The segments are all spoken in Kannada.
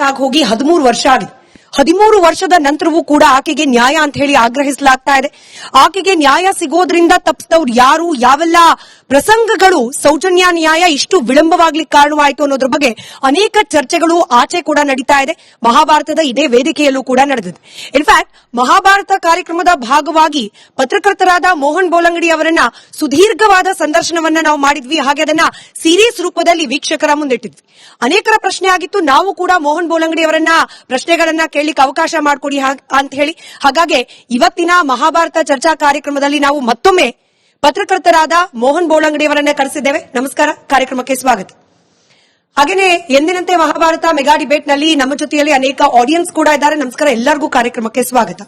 ಆಗಿ ಹೋಗಿ ಹದಿಮೂರು ವರ್ಷ ಆಗಿದೆ. ಹದಿಮೂರು ವರ್ಷದ ನಂತರವೂ ಕೂಡ ಆಕೆಗೆ ನ್ಯಾಯ ಅಂತ ಹೇಳಿ ಆಗ್ರಹಿಸಲಾಗ್ತಾ ಇದೆ. ಆಕೆಗೆ ನ್ಯಾಯ ಸಿಗೋದ್ರಿಂದ ತಪ್ಪಿದವ್ರು ಯಾರು? ಯಾವೆಲ್ಲ ಪ್ರಸಂಗಗಳು ಸೌಜನ್ಯ ನ್ಯಾಯ ಇಷ್ಟು ವಿಳಂಬವಾಗ್ಲಿಕ್ಕೆ ಕಾರಣವಾಯಿತು ಅನ್ನೋದ್ರ ಬಗ್ಗೆ ಅನೇಕ ಚರ್ಚೆಗಳು ಆಚೆ ಕೂಡ ನಡೀತಾ ಇದೆ. ಮಹಾಭಾರತದ ಇದೇ ವೇದಿಕೆಯಲ್ಲೂ ಕೂಡ ನಡೆದಿದೆ. ಇನ್ಫ್ಯಾಕ್ಟ್ ಮಹಾಭಾರತ ಕಾರ್ಯಕ್ರಮದ ಭಾಗವಾಗಿ ಪತ್ರಕರ್ತರಾದ ಮೋಹನ್ ಬೋಲಂಗಡಿ ಅವರನ್ನ ಸುದೀರ್ಘವಾದ ಸಂದರ್ಶನವನ್ನ ನಾವು ಮಾಡಿದ್ವಿ. ಹಾಗೆ ಅದನ್ನ ಸೀರೀಸ್ ರೂಪದಲ್ಲಿ ವೀಕ್ಷಕರ ಮುಂದಿಟ್ಟಿದ್ವಿ. ಅನೇಕರ ಪ್ರಶ್ನೆ ಆಗಿತ್ತು. ನಾವು ಕೂಡ ಮೋಹನ್ ಬೋಲಂಗಡಿ ಅವರನ್ನ ಪ್ರಶ್ನೆಗಳನ್ನ ಕೇಳಲಿಕ್ಕೆ ಅವಕಾಶ ಮಾಡಿಕೊಡಿ ಅಂತ ಹೇಳಿ. ಹಾಗಾಗಿ ಇವತ್ತಿನ ಮಹಾಭಾರತ ಚರ್ಚಾ ಕಾರ್ಯಕ್ರಮದಲ್ಲಿ ನಾವು ಮತ್ತೊಮ್ಮೆ ಪತ್ರಕರ್ತರಾದ ಮೋಹನ್ ಬೋಳಂಗಡಿ ಅವರನ್ನ ಕರೆಸಿದ್ದೇವೆ. ನಮಸ್ಕಾರ. ಕಾರ್ಯಕ್ರಮಕ್ಕೆ ಸ್ವಾಗತ. ಹಾಗೇನೆ ಎಂದಿನಂತೆ ಮಹಾಭಾರತ ಮೆಗಾ ಡಿಬೇಟ್ನಲ್ಲಿ ನಮ್ಮ ಜೊತೆಯಲ್ಲಿ ಅನೇಕ ಆಡಿಯನ್ಸ್ ಕೂಡ ಇದ್ದಾರೆ. ನಮಸ್ಕಾರ. ಎಲ್ಲರಿಗೂ ಕಾರ್ಯಕ್ರಮಕ್ಕೆ ಸ್ವಾಗತ.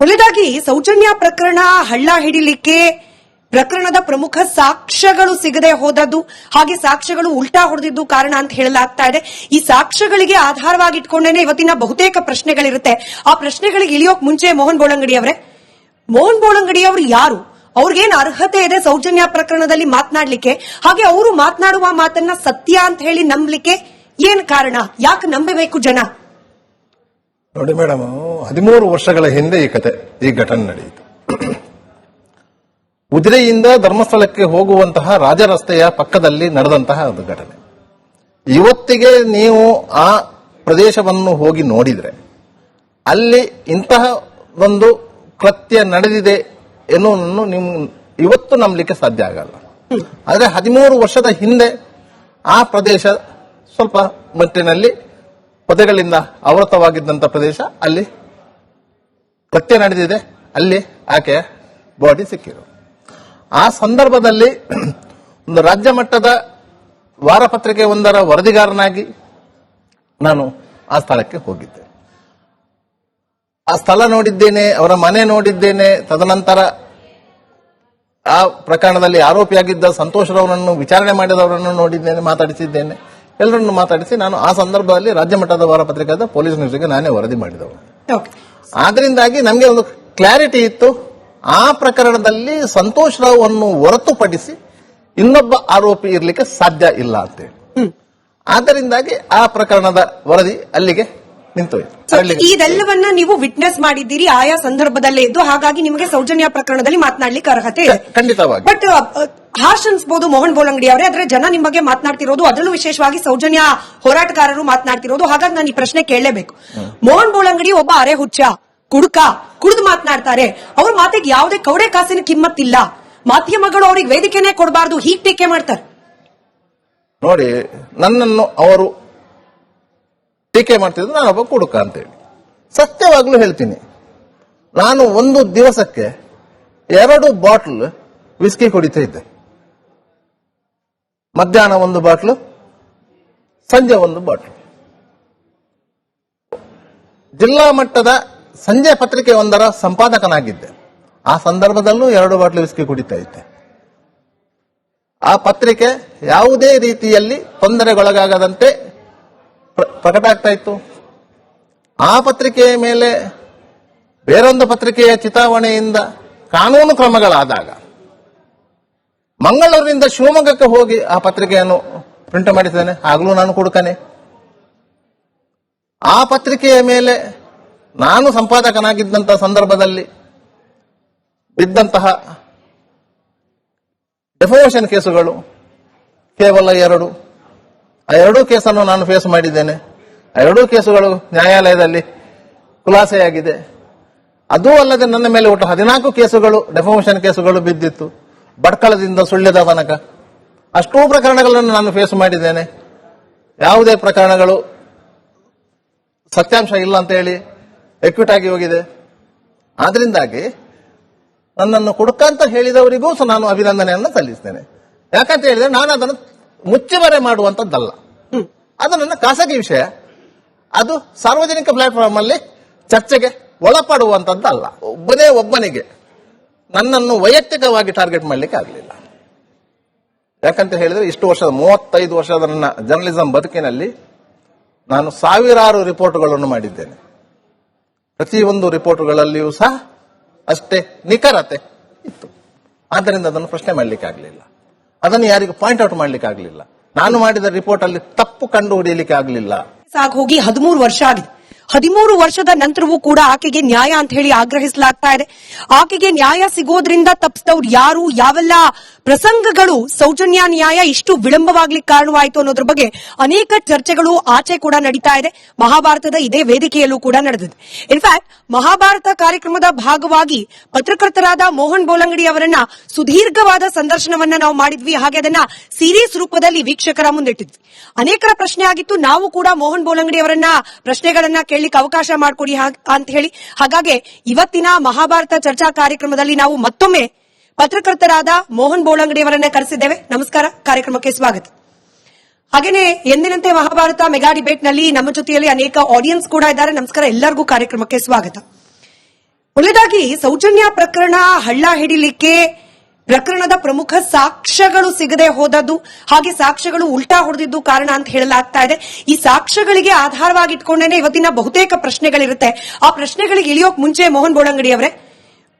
ಮೊದಲಾಗಿ ಸೌಜನ್ಯ ಪ್ರಕರಣ ಹಳ್ಳ ಹಿಡಿಲಿಕ್ಕೆ ಪ್ರಕರಣದ ಪ್ರಮುಖ ಸಾಕ್ಷ್ಯಗಳು ಸಿಗದೆ ಹೋದದ್ದು, ಹಾಗೆ ಸಾಕ್ಷ್ಯಗಳು ಉಲ್ಟಾ ಹೊಡೆದಿದ್ದು ಕಾರಣ ಅಂತ ಹೇಳಲಾಗ್ತಾ ಇದೆ. ಈ ಸಾಕ್ಷ್ಯಗಳಿಗೆ ಆಧಾರವಾಗಿಟ್ಕೊಂಡೇನೆ ಇವತ್ತಿನ ಬಹುತೇಕ ಪ್ರಶ್ನೆಗಳಿರುತ್ತೆ. ಆ ಪ್ರಶ್ನೆಗಳಿಗೆ ಇಳಿಯೋಕ್ ಮುಂಚೆ ಮೋಹನ್ ಬೋಳಂಗಡಿ ಅವರೇ ಮೋಹನ್ ಬೋಳಂಗಡಿ ಅವರು ಯಾರು? ಅವ್ರಿಗೇನ್ ಅರ್ಹತೆ ಇದೆ ಸೌಜನ್ಯ ಪ್ರಕರಣದಲ್ಲಿ ಮಾತನಾಡ್ಲಿಕ್ಕೆ? ಹಾಗೆ ಅವರು ಮಾತನಾಡುವ ಮಾತನ್ನ ಸತ್ಯ ಅಂತ ಹೇಳಿ ನಂಬಲಿಕ್ಕೆ ಏನ್ ಕಾರಣ? ಯಾಕೆ ನಂಬಬೇಕು ಜನ? ನೋಡಿ ಮೇಡಮ್ ಹದಿಮೂರು ವರ್ಷಗಳ ಹಿಂದೆ ಈ ಕತೆ, ಈ ಘಟನೆ ನಡೆಯಿತು. ಉಜಿರೆಯಿಂದ ಧರ್ಮಸ್ಥಳಕ್ಕೆ ಹೋಗುವಂತಹ ರಾಜರಸ್ತೆಯ ಪಕ್ಕದಲ್ಲಿ ನಡೆದಂತಹ ಒಂದು ಘಟನೆ. ಇವತ್ತಿಗೆ ನೀವು ಆ ಪ್ರದೇಶವನ್ನು ಹೋಗಿ ನೋಡಿದರೆ, ಅಲ್ಲಿ ಇಂತಹ ಒಂದು ಕೃತ್ಯ ನಡೆದಿದೆ ಎನ್ನುವುದನ್ನು ನಿಮ್ ಇವತ್ತು ನಂಬಲಿಕ್ಕೆ ಸಾಧ್ಯ ಆಗಲ್ಲ. ಆದ್ರೆ ಹದಿಮೂರು ವರ್ಷದ ಹಿಂದೆ ಆ ಪ್ರದೇಶ ಸ್ವಲ್ಪ ಮಟ್ಟಿನಲ್ಲಿ ಪೊದೆಗಳಿಂದ ಆವೃತವಾಗಿದ್ದಂಥ ಪ್ರದೇಶ ಅಲ್ಲಿ ಕೃತ್ಯ ನಡೆದಿದೆ. ಅಲ್ಲಿ ಆಕೆಯ ಬಾಡಿ ಸಿಕ್ಕಿರು ಆ ಸಂದರ್ಭದಲ್ಲಿ ಒಂದು ರಾಜ್ಯ ಮಟ್ಟದ ವಾರಪತ್ರಿಕೆ ಒಂದರ ವರದಿಗಾರನಾಗಿ ನಾನು ಆ ಸ್ಥಳಕ್ಕೆ ಹೋಗಿದ್ದೆ. ಆ ಸ್ಥಳ ನೋಡಿದ್ದೇನೆ ಅವರ ಮನೆ ನೋಡಿದ್ದೇನೆ ತದನಂತರ ಆ ಪ್ರಕರಣದಲ್ಲಿ ಆರೋಪಿಯಾಗಿದ್ದ ಸಂತೋಷ್ ರವರನ್ನು ವಿಚಾರಣೆ ಮಾಡಿದವರನ್ನು ನೋಡಿದ್ದೇನೆ ಮಾತಾಡಿಸಿದ್ದೇನೆ. ಎಲ್ಲರನ್ನು ಮಾತಾಡಿಸಿ ನಾನು ಆ ಸಂದರ್ಭದಲ್ಲಿ ರಾಜ್ಯ ಮಟ್ಟದ ವಾರಪತ್ರಿಕಾದ ಪೊಲೀಸ್ ನ್ಯೂಸ್ಗೆ ನಾನೇ ವರದಿ ಮಾಡಿದವರು ಆದ್ರಿಂದಾಗಿ ನಮಗೆ ಒಂದು ಕ್ಲಾರಿಟಿ ಇತ್ತು. ಆ ಪ್ರಕರಣದಲ್ಲಿ ಸಂತೋಷ್ ರಾವ್ ಅನ್ನು ಹೊರತುಪಡಿಸಿ ಇನ್ನೊಬ್ಬ ಆರೋಪಿ ಇರಲಿಕ್ಕೆ ಸಾಧ್ಯ ಇಲ್ಲ ಅಂತೇಳಿ. ಆದ್ದರಿಂದಾಗಿ ಆ ಪ್ರಕರಣದ ವರದಿ ಅಲ್ಲಿಗೆ ಅಲ್ಲಿಗೆ- ಇದೆಲ್ಲವನ್ನ ನೀವು ವಿಟ್ನೆಸ್ ಮಾಡಿದ್ದೀರಿ ಆಯಾ ಸಂದರ್ಭದಲ್ಲೇ ಇದ್ದು ಹಾಗಾಗಿ ನಿಮಗೆ ಸೌಜನ್ಯ ಪ್ರಕರಣದಲ್ಲಿ ಮಾತನಾಡಲಿಕ್ಕೆ ಅರ್ಹತೆ ಇದೆ. ಖಂಡಿತವಾಗಿ. ಬಟ್ ಹಾಶ್ ಅನ್ಸ್ಬೋದು ಮೋಹನ್ ಬೋಲಂಗಡಿ ಅವರೇ ಆದ್ರೆ ಜನ ನಿಮ್ ಬಗ್ಗೆ ಮಾತನಾಡ್ತಿರೋದು ಅದರಲ್ಲೂ ವಿಶೇಷವಾಗಿ ಸೌಜನ್ಯ ಹೋರಾಟಗಾರರು ಮಾತನಾಡ್ತಿರೋದು ಹಾಗಾಗಿ ನಾನು ಈ ಪ್ರಶ್ನೆ ಕೇಳಲೇಬೇಕು. ಮೋಹನ್ ಬೋಲಂಗಡಿ ಒಬ್ಬ ಅರೆ ಹುಚ್ಚ ಕುಡುಕ ಕುಡಿದು ಮಾತನಾಡ್ತಾರೆ. ಅವ್ರ ಮಾತಿಗೆ ಯಾವುದೇ ಕೌಡೆ ಕಾಸಿನ ಕಿಮ್ಮತ್ತಿಲ್ಲ. ಮಾಧ್ಯಮಗಳು ಅವ್ರಿಗೆ ವೇದಿಕೆನೇ ಕೊಡಬಾರ್ದು ಹೀಗೆ ಟೀಕೆ ಮಾಡ್ತಾರೆ. ನೋಡಿ ನನ್ನನ್ನು ಅವರು ಟೀಕೆ ಮಾಡ್ತಿದ್ರು ಒಬ್ಬ ಕುಡುಕ ಅಂತೇಳಿ. ಸತ್ಯವಾಗ್ಲೂ ಹೇಳ್ತೀನಿ. ನಾನು ಒಂದು ದಿವಸಕ್ಕೆ ಎರಡು ಬಾಟ್ಲ್ ವಿಸ್ಕಿ ಕುಡಿತಾ ಇದ್ದೆ. ಮಧ್ಯಾಹ್ನ ಒಂದು ಬಾಟ್ಲು, ಸಂಜೆ ಒಂದು ಬಾಟ್ಲ್. ಜಿಲ್ಲಾ ಮಟ್ಟದ ಸಂಜೆ ಪತ್ರಿಕೆ ಒಂದರ ಸಂಪಾದಕನಾಗಿದ್ದೆ. ಆ ಸಂದರ್ಭದಲ್ಲೂ ಎರಡು ಬಾಟ್ಲು ವಿಸ್ಕಿ ಕುಡಿತಾ ಇದ್ದೆ. ಆ ಪತ್ರಿಕೆ ಯಾವುದೇ ರೀತಿಯಲ್ಲಿ ತೊಂದರೆಗೊಳಗಾಗದಂತೆ ಪ್ರಕಟ ಆಗ್ತಾ ಇತ್ತು ಆ ಪತ್ರಿಕೆಯ ಮೇಲೆ ಬೇರೊಂದು ಪತ್ರಿಕೆಯ ಚಿತಾವಣೆಯಿಂದ ಕಾನೂನು ಕ್ರಮಗಳಾದಾಗ ಮಂಗಳೂರಿನಿಂದ ಶಿವಮೊಗ್ಗಕ್ಕೆ ಹೋಗಿ ಆ ಪತ್ರಿಕೆಯನ್ನು ಪ್ರಿಂಟ್ ಮಾಡಿದ್ದೇನೆ. ಆಗಲೂ ನಾನು ಕೊಡುಕನೆ ಆ ಪತ್ರಿಕೆಯ ಮೇಲೆ ನಾನು ಸಂಪಾದಕನಾಗಿದ್ದಂತಹ ಸಂದರ್ಭದಲ್ಲಿ ಬಿದ್ದಂತಹ ಡೆಫೋಷನ್ ಕೇಸುಗಳು ಕೇವಲ ಎರಡು ಆ ಎರಡೂ ಕೇಸನ್ನು ನಾನು ಫೇಸ್ ಮಾಡಿದ್ದೇನೆ. ಆ ಎರಡೂ ಕೇಸುಗಳು ನ್ಯಾಯಾಲಯದಲ್ಲಿ ಖುಲಾಸೆಯಾಗಿದೆ. ಅದೂ ಅಲ್ಲದೆ ನನ್ನ ಮೇಲೆ ಒಟ್ಟು ಹದಿನಾಲ್ಕು ಕೇಸುಗಳು ಡೆಫೋಮೇಷನ್ ಕೇಸುಗಳು ಬಿದ್ದಿತ್ತು. ಬಡ್ಕಳದಿಂದ ಸುಳ್ಯದ ತನಕ. ಅಷ್ಟೂ ಪ್ರಕರಣಗಳನ್ನು ನಾನು ಫೇಸ್ ಮಾಡಿದ್ದೇನೆ. ಯಾವುದೇ ಪ್ರಕರಣಗಳು ಸತ್ಯಾಂಶ ಇಲ್ಲ ಅಂತ ಹೇಳಿ ಎಕ್ವಿಟ್ ಆಗಿ ಹೋಗಿದೆ. ಆದ್ರಿಂದಾಗಿ ನನ್ನನ್ನು ಕುಡುಕಂತ ಹೇಳಿದವರಿಗೂ ಸಹ ನಾನು ಅಭಿನಂದನೆಯನ್ನು ಸಲ್ಲಿಸ್ತೇನೆ. ಯಾಕಂತ ಹೇಳಿದ್ರೆ ನಾನು ಅದನ್ನು ಮುಚ್ಚುಮರೆ ಮಾಡುವಂತದ್ದಲ್ಲ ಅದು ನನ್ನ ಖಾಸಗಿ ವಿಷಯ. ಅದು ಸಾರ್ವಜನಿಕ ಪ್ಲಾಟ್ಫಾರ್ಮ್ ಅಲ್ಲಿ ಚರ್ಚೆಗೆ ಒಳಪಡುವಂತದ್ದಲ್ಲ ಒಬ್ಬನೇ ಒಬ್ಬನಿಗೆ ನನ್ನನ್ನು ವೈಯಕ್ತಿಕವಾಗಿ ಟಾರ್ಗೆಟ್ ಮಾಡಲಿಕ್ಕೆ ಆಗಲಿಲ್ಲ. ಯಾಕಂತ ಹೇಳಿದ್ರೆ ಇಷ್ಟು ವರ್ಷದ ಮೂವತ್ತೈದು ವರ್ಷದ ನನ್ನ ಜರ್ನಲಿಸಂ ಬದುಕಿನಲ್ಲಿ ನಾನು ಸಾವಿರಾರು ರಿಪೋರ್ಟ್ಗಳನ್ನು ಮಾಡಿದ್ದೇನೆ. ಪ್ರತಿಯೊಂದು ರಿಪೋರ್ಟ್ಗಳಲ್ಲಿಯೂ ಸಹ ಅಷ್ಟೇ ನಿಖರತೆ ಇತ್ತು. ಆದ್ದರಿಂದ ಅದನ್ನು ಪ್ರಶ್ನೆ ಮಾಡಲಿಕ್ಕೆ ಆಗಲಿಲ್ಲ. ಅದನ್ನು ಯಾರಿಗೂ ಪಾಯಿಂಟ್ ಔಟ್ ಮಾಡ್ಲಿಕ್ಕೆ ಆಗಲಿಲ್ಲ ನಾನು ಮಾಡಿದ ರಿಪೋರ್ಟ್ ಅಲ್ಲಿ ತಪ್ಪು ಕಂಡು ಹಿಡಿಯಲಿಕ್ಕೆ ಆಗಲಿಲ್ಲ ಸಾಗ್ ಹೋಗಿ ಹದಿಮೂರು ವರ್ಷ ಆಗಿದೆ. ಹದಿಮೂರು ವರ್ಷದ ನಂತರವೂ ಕೂಡ ಆಕೆಗೆ ನ್ಯಾಯ ಅಂತ ಹೇಳಿ ಆಗ್ರಹಿಸಲಾಗ್ತಾ ಇದೆ. ಆಕೆಗೆ ನ್ಯಾಯ ಸಿಗೋದ್ರಿಂದ ತಪ್ಪಿಸಿದವ್ರು ಯಾರು? ಯಾವೆಲ್ಲ ಪ್ರಸಂಗಗಳು ಸೌಜನ್ಯ ನ್ಯಾಯ ಇಷ್ಟು ವಿಳಂಬವಾಗ್ಲಿಕ್ಕೆ ಕಾರಣವಾಯಿತು ಅನ್ನೋದ್ರ ಬಗ್ಗೆ ಅನೇಕ ಚರ್ಚೆಗಳು ಆಚೆ ಕೂಡ ನಡೀತಾ ಇದೆ. ಮಹಾಭಾರತದ ಇದೇ ವೇದಿಕೆಯಲ್ಲೂ ಕೂಡ ನಡೆದಿದೆ. ಇನ್ಫ್ಯಾಕ್ಟ್ ಮಹಾಭಾರತ ಕಾರ್ಯಕ್ರಮದ ಭಾಗವಾಗಿ ಪತ್ರಕರ್ತರಾದ ಮೋಹನ್ ಬೋಲಂಗಡಿ ಅವರನ್ನ ಸುದೀರ್ಘವಾದ ಸಂದರ್ಶನವನ್ನ ನಾವು ಮಾಡಿದ್ವಿ. ಹಾಗೆ ಅದನ್ನ ಸೀರೀಸ್ ರೂಪದಲ್ಲಿ ವೀಕ್ಷಕರ ಮುಂದಿಟ್ಟಿದ್ವಿ. ಅನೇಕರ ಪ್ರಶ್ನೆ ಆಗಿತ್ತು. ನಾವು ಕೂಡ ಮೋಹನ್ ಬೋಲಂಗಡಿ ಅವರನ್ನ ಪ್ರಶ್ನೆಗಳನ್ನ ಕೇಳಲಿಕ್ಕೆ ಅವಕಾಶ ಮಾಡಿಕೊಡಿ ಅಂತ ಹೇಳಿ. ಹಾಗಾಗಿ ಇವತ್ತಿನ ಮಹಾಭಾರತ ಚರ್ಚಾ ಕಾರ್ಯಕ್ರಮದಲ್ಲಿ ನಾವು ಮತ್ತೊಮ್ಮೆ ಪತ್ರಕರ್ತರಾದ ಮೋಹನ್ ಬೋಳಂಗಡಿ ಅವರನ್ನೇ ಕರೆಸಿದ್ದೇವೆ. ನಮಸ್ಕಾರ. ಕಾರ್ಯಕ್ರಮಕ್ಕೆ ಸ್ವಾಗತ. ಹಾಗೇನೆ ಎಂದಿನಂತೆ ಮಹಾಭಾರತ ಮೆಗಾ ಡಿಬೇಟ್ನಲ್ಲಿ ನಮ್ಮ ಜೊತೆಯಲ್ಲಿ ಅನೇಕ ಆಡಿಯನ್ಸ್ ಕೂಡ ಇದ್ದಾರೆ. ನಮಸ್ಕಾರ. ಎಲ್ಲರಿಗೂ ಕಾರ್ಯಕ್ರಮಕ್ಕೆ ಸ್ವಾಗತ. ಒಳ್ಳೆಯದಾಗಿ ಸೌಜನ್ಯ ಪ್ರಕರಣ ಹಳ್ಳ ಹಿಡಿಲಿಕ್ಕೆ ಪ್ರಕರಣದ ಪ್ರಮುಖ ಸಾಕ್ಷ್ಯಗಳು ಸಿಗದೆ ಹೋದದ್ದು, ಹಾಗೆ ಸಾಕ್ಷ್ಯಗಳು ಉಲ್ಟಾ ಹೊಡೆದಿದ್ದು ಕಾರಣ ಅಂತ ಹೇಳಲಾಗ್ತಾ ಇದೆ. ಈ ಸಾಕ್ಷ್ಯಗಳಿಗೆ ಆಧಾರವಾಗಿಟ್ಕೊಂಡೇನೆ ಇವತ್ತಿನ ಬಹುತೇಕ ಪ್ರಶ್ನೆಗಳಿರುತ್ತೆ. ಆ ಪ್ರಶ್ನೆಗಳಿಗೆ ಇಳಿಯೋಕ್ ಮುಂಚೆ ಮೋಹನ್ ಬೋಳಂಗಡಿ ಅವರೇ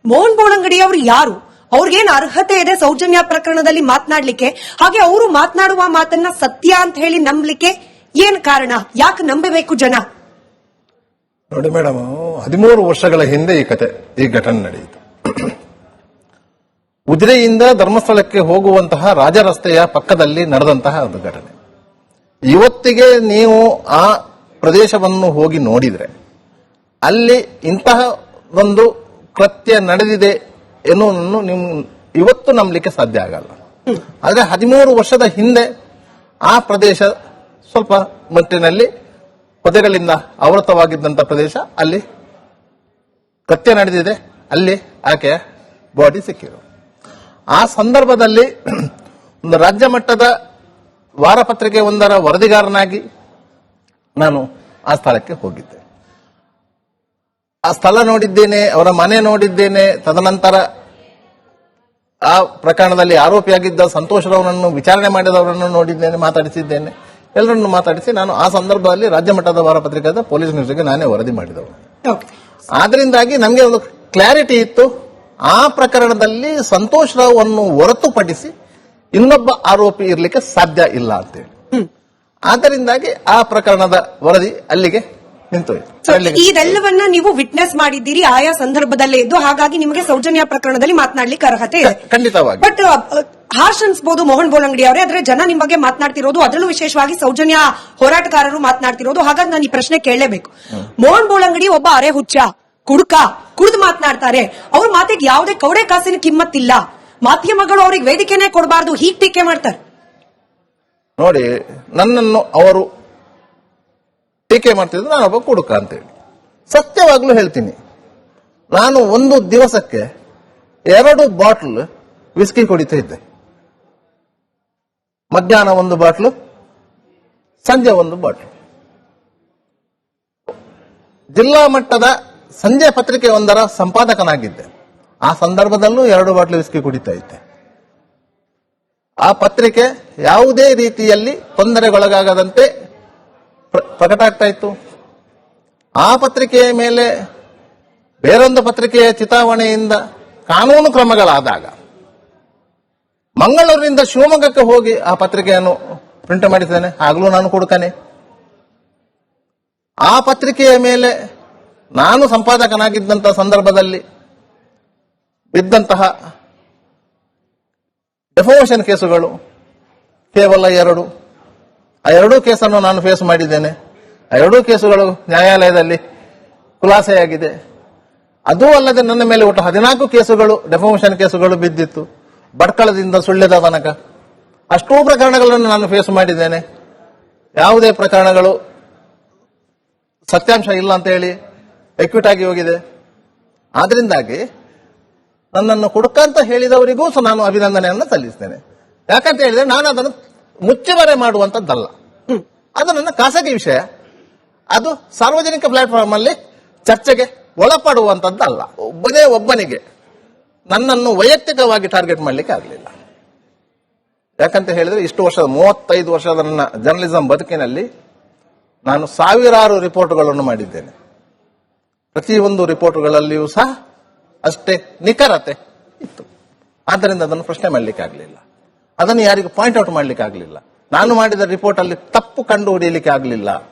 ಮೋಹನ್ ಬೋಳಂಗಡಿ ಅವರು ಯಾರು? ಅವ್ರಿಗೇನ್ ಅರ್ಹತೆ ಇದೆ ಸೌಜನ್ಯ ಪ್ರಕರಣದಲ್ಲಿ ಮಾತನಾಡ್ಲಿಕ್ಕೆ? ಹಾಗೆ ಅವರು ಮಾತನಾಡುವ ಮಾತನ್ನ ಸತ್ಯ ಅಂತ ಹೇಳಿ ನಂಬಲಿಕ್ಕೆ ಏನ್ ಕಾರಣ? ಯಾಕೆ ನಂಬಬೇಕು ಜನ? ನೋಡಿ ಮೇಡಮ್, ಹದಿಮೂರು ವರ್ಷಗಳ ಹಿಂದೆ ಈ ಕತೆ, ಈ ಘಟನೆ ನಡೆಯಿತು. ಉದ್ರೆಯಿಂದ ಧರ್ಮಸ್ಥಳಕ್ಕೆ ಹೋಗುವಂತಹ ರಾಜ ರಸ್ತೆಯ ಪಕ್ಕದಲ್ಲಿ ನಡೆದಂತಹ ಒಂದು ಘಟನೆ. ಇವತ್ತಿಗೆ ನೀವು ಆ ಪ್ರದೇಶವನ್ನು ಹೋಗಿ ನೋಡಿದ್ರೆ, ಅಲ್ಲಿ ಇಂತಹ ಒಂದು ಕೃತ್ಯ ನಡೆದಿದೆ ಎನ್ನುವುದನ್ನು ನಿಮ್, ಇವತ್ತು ನಂಬಲಿಕ್ಕೆ ಸಾಧ್ಯ ಆಗಲ್ಲ. ಆದ್ರೆ ಹದಿಮೂರು ವರ್ಷದ ಹಿಂದೆ ಆ ಪ್ರದೇಶ ಸ್ವಲ್ಪ ಮಟ್ಟಿನಲ್ಲಿ ಪೊದೆಗಳಿಂದ ಆವೃತವಾಗಿದ್ದಂತ ಪ್ರದೇಶ ಅಲ್ಲಿ ಕತ್ತೆ ನಡೆದಿದೆ, ಅಲ್ಲಿ ಆಕೆಯ ಬಾಡಿ ಸಿಕ್ಕಿರು ಆ ಸಂದರ್ಭದಲ್ಲಿ ಒಂದು ರಾಜ್ಯ ಮಟ್ಟದ ವಾರಪತ್ರಿಕೆ ಒಂದರ ವರದಿಗಾರನಾಗಿ ನಾನು ಆ ಸ್ಥಳಕ್ಕೆ ಹೋಗಿದ್ದೆ. ಆ ಸ್ಥಳ ನೋಡಿದ್ದೇನೆ ಅವರ ಮನೆ ನೋಡಿದ್ದೇನೆ ತದನಂತರ ಆ ಪ್ರಕರಣದಲ್ಲಿ ಆರೋಪಿಯಾಗಿದ್ದ ಸಂತೋಷ್ ರವರನ್ನು ವಿಚಾರಣೆ ಮಾಡಿದವರನ್ನು ನೋಡಿದ್ದೇನೆ ಮಾತಾಡಿಸಿದ್ದೇನೆ. ಎಲ್ಲರನ್ನು ಮಾತಾಡಿಸಿ ನಾನು ಆ ಸಂದರ್ಭದಲ್ಲಿ ರಾಜ್ಯ ಮಟ್ಟದ ವಾರಪತ್ರಿಕಾದ ಪೊಲೀಸ್ ನ್ಯೂಸ್ಗೆ ನಾನೇ ವರದಿ ಮಾಡಿದವರು ಆದ್ರಿಂದಾಗಿ ನಮಗೆ ಒಂದು ಕ್ಲಾರಿಟಿ ಇತ್ತು. ಆ ಪ್ರಕರಣದಲ್ಲಿ ಸಂತೋಷ್ ರಾವ್ ಅನ್ನು ಹೊರತುಪಡಿಸಿ ಇನ್ನೊಬ್ಬ ಆರೋಪಿ ಇರಲಿಕ್ಕೆ ಸಾಧ್ಯ ಇಲ್ಲ ಅಂತೇಳಿ. ಆದ್ದರಿಂದಾಗಿ ಆ ಪ್ರಕರಣದ ವರದಿ ಅಲ್ಲಿಗೆ ಇದೆಲ್ಲವನ್ನ ನೀವು ವಿಟ್ನೆಸ್ ಮಾಡಿದ್ದೀರಿ ಆಯಾ ಸಂದರ್ಭದಲ್ಲೇ ಇದ್ದು ಹಾಗಾಗಿ ನಿಮಗೆ ಸೌಜನ್ಯ ಪ್ರಕರಣದಲ್ಲಿ ಮಾತನಾಡಲಿಕ್ಕೆ ಅರ್ಹತೆ ಇದೆ. ಖಂಡಿತವಾಗಿ. ಬಟ್ ಹಾರ್ಷ್ ಅನ್ಸ್ಬೋದು ಮೋಹನ್ ಬೋಲಂಗಡಿ ಅವರೇ ಆದ್ರೆ ಜನ ನಿಮ್ ಬಗ್ಗೆ ಮಾತನಾಡ್ತಿರೋದು ಅದರಲ್ಲೂ ವಿಶೇಷವಾಗಿ ಸೌಜನ್ಯ ಹೋರಾಟಗಾರರು ಮಾತನಾಡ್ತಿರೋದು ಹಾಗಾಗಿ ನಾನು ಈ ಪ್ರಶ್ನೆ ಕೇಳಲೇಬೇಕು. ಮೋಹನ್ ಬೋಳಂಗಡಿ ಒಬ್ಬ ಅರೆ ಹುಚ್ಚ ಕುಡುಕ ಕುಡಿದು ಮಾತನಾಡ್ತಾರೆ. ಅವ್ರ ಮಾತಿಗೆ ಯಾವುದೇ ಕೌಡೆ ಕಾಸಿನ ಕಿಮ್ಮತ್ತಿಲ್ಲ. ಮಾಧ್ಯಮಗಳು ಅವ್ರಿಗೆ ವೇದಿಕೆನೇ ಕೊಡಬಾರ್ದು ಹೀಗೆ ಟೀಕೆ ಮಾಡ್ತಾರೆ. ನೋಡಿ ನನ್ನನ್ನು ಅವರು ಟೀಕೆ ಮಾಡ್ತಿದ್ರು ನಾನೊಬ್ಬ ಕುಡುಕ ಅಂತೇಳಿ. ಸತ್ಯವಾಗ್ಲೂ ಹೇಳ್ತೀನಿ. ನಾನು ಒಂದು ದಿವಸಕ್ಕೆ ಎರಡು ಬಾಟ್ಲ್ ವಿಸ್ಕಿ ಕುಡಿತಾ ಇದ್ದೆ. ಮಧ್ಯಾಹ್ನ ಒಂದು ಬಾಟ್ಲು, ಸಂಜೆ ಒಂದು ಬಾಟ್ಲು. ಜಿಲ್ಲಾ ಮಟ್ಟದ ಸಂಜೆ ಪತ್ರಿಕೆ ಒಂದರ ಸಂಪಾದಕನಾಗಿದ್ದೆ. ಆ ಸಂದರ್ಭದಲ್ಲೂ ಎರಡು ಬಾಟ್ಲು ವಿಸ್ಕಿ ಕುಡಿತಾ ಇದ್ದೆ. ಆ ಪತ್ರಿಕೆ ಯಾವುದೇ ರೀತಿಯಲ್ಲಿ ತೊಂದರೆಗೊಳಗಾಗದಂತೆ ಪ್ರಕಟ ಆಗ್ತಾ ಇತ್ತು ಆ ಪತ್ರಿಕೆಯ ಮೇಲೆ ಬೇರೊಂದು ಪತ್ರಿಕೆಯ ಚಿತಾವಣೆಯಿಂದ ಕಾನೂನು ಕ್ರಮಗಳಾದಾಗ ಮಂಗಳೂರಿನಿಂದ ಶಿವಮೊಗ್ಗಕ್ಕೆ ಹೋಗಿ ಆ ಪತ್ರಿಕೆಯನ್ನು ಪ್ರಿಂಟ್ ಮಾಡಿದ್ದೇನೆ. ಆಗಲೂ ನಾನು ಕೊಡುತ್ತಾನೆ ಆ ಪತ್ರಿಕೆಯ ಮೇಲೆ ನಾನು ಸಂಪಾದಕನಾಗಿದ್ದಂತಹ ಸಂದರ್ಭದಲ್ಲಿ ಬಿದ್ದಂತಹ ಡೆಫೋಮೇಷನ್ ಕೇಸುಗಳು, ಕೇವಲ ಎರಡು, ಆ ಎರಡೂ ಕೇಸನ್ನು ನಾನು ಫೇಸ್ ಮಾಡಿದ್ದೇನೆ. ಎರಡೂ ಕೇಸುಗಳು ನ್ಯಾಯಾಲಯದಲ್ಲಿ ಖುಲಾಸೆಯಾಗಿದೆ. ಅದೂ ಅಲ್ಲದೆ ನನ್ನ ಮೇಲೆ ಒಟ್ಟು ಹದಿನಾಲ್ಕು ಕೇಸುಗಳು ಡೆಫೋಮೇಷನ್ ಕೇಸುಗಳು ಬಿದ್ದಿತ್ತು. ಬಡ್ಕಳದಿಂದ ಸುಳ್ಳ್ಯದ ತನಕ. ಅಷ್ಟೂ ಪ್ರಕರಣಗಳನ್ನು ನಾನು ಫೇಸ್ ಮಾಡಿದ್ದೇನೆ. ಯಾವುದೇ ಪ್ರಕರಣಗಳು ಸತ್ಯಾಂಶ ಇಲ್ಲ ಅಂತ ಹೇಳಿ ಎಕ್ವಿಟ್ ಆಗಿ ಹೋಗಿದೆ. ಆದ್ರಿಂದಾಗಿ ನನ್ನನ್ನು ಕುಡುಕ ಅಂತ ಹೇಳಿದವರಿಗೂ ಸಹ ನಾನು ಅಭಿನಂದನೆಯನ್ನು ಸಲ್ಲಿಸ್ತೇನೆ. ಯಾಕಂತ ಹೇಳಿದ್ರೆ ನಾನು ಅದನ್ನು ಮುಚ್ಚುಮರೆ ಮಾಡುವಂಥದ್ದಲ್ಲ. ಅದು ನನ್ನ ಖಾಸಗಿ ವಿಷಯ. ಅದು ಸಾರ್ವಜನಿಕ ಪ್ಲಾಟ್ಫಾರ್ಮ್ ಅಲ್ಲಿ ಚರ್ಚೆಗೆ ಒಳಪಡುವಂತದ್ದಲ್ಲ ಒಬ್ಬನೇ ಒಬ್ಬನಿಗೆ ನನ್ನನ್ನು ವೈಯಕ್ತಿಕವಾಗಿ ಟಾರ್ಗೆಟ್ ಮಾಡಲಿಕ್ಕೆ ಆಗಲಿಲ್ಲ. ಯಾಕಂತ ಹೇಳಿದ್ರೆ ಇಷ್ಟು ವರ್ಷದ, ಮೂವತ್ತೈದು ವರ್ಷದ ನನ್ನ ಜರ್ನಲಿಸಂ ಬದುಕಿನಲ್ಲಿ ನಾನು ಸಾವಿರಾರು ರಿಪೋರ್ಟ್ಗಳನ್ನು ಮಾಡಿದ್ದೇನೆ. ಪ್ರತಿಯೊಂದು ರಿಪೋರ್ಟ್ಗಳಲ್ಲಿಯೂ ಸಹ ಅಷ್ಟೇ ನಿಖರತೆ ಇತ್ತು. ಆದ್ದರಿಂದ ಅದನ್ನು ಪ್ರಶ್ನೆ ಮಾಡಲಿಕ್ಕೆ ಆಗಲಿಲ್ಲ. ಅದನ್ನು ಯಾರಿಗೂ ಪಾಯಿಂಟ್ ಔಟ್ ಮಾಡಲಿಕ್ಕೆ ಆಗಲಿಲ್ಲ. ನಾನು ಮಾಡಿದ ರಿಪೋರ್ಟ್ ಅಲ್ಲಿ ತಪ್ಪು ಕಂಡು ಹಿಡಿಯಲಿಕ್ಕೆ ಆಗಲಿಲ್ಲ.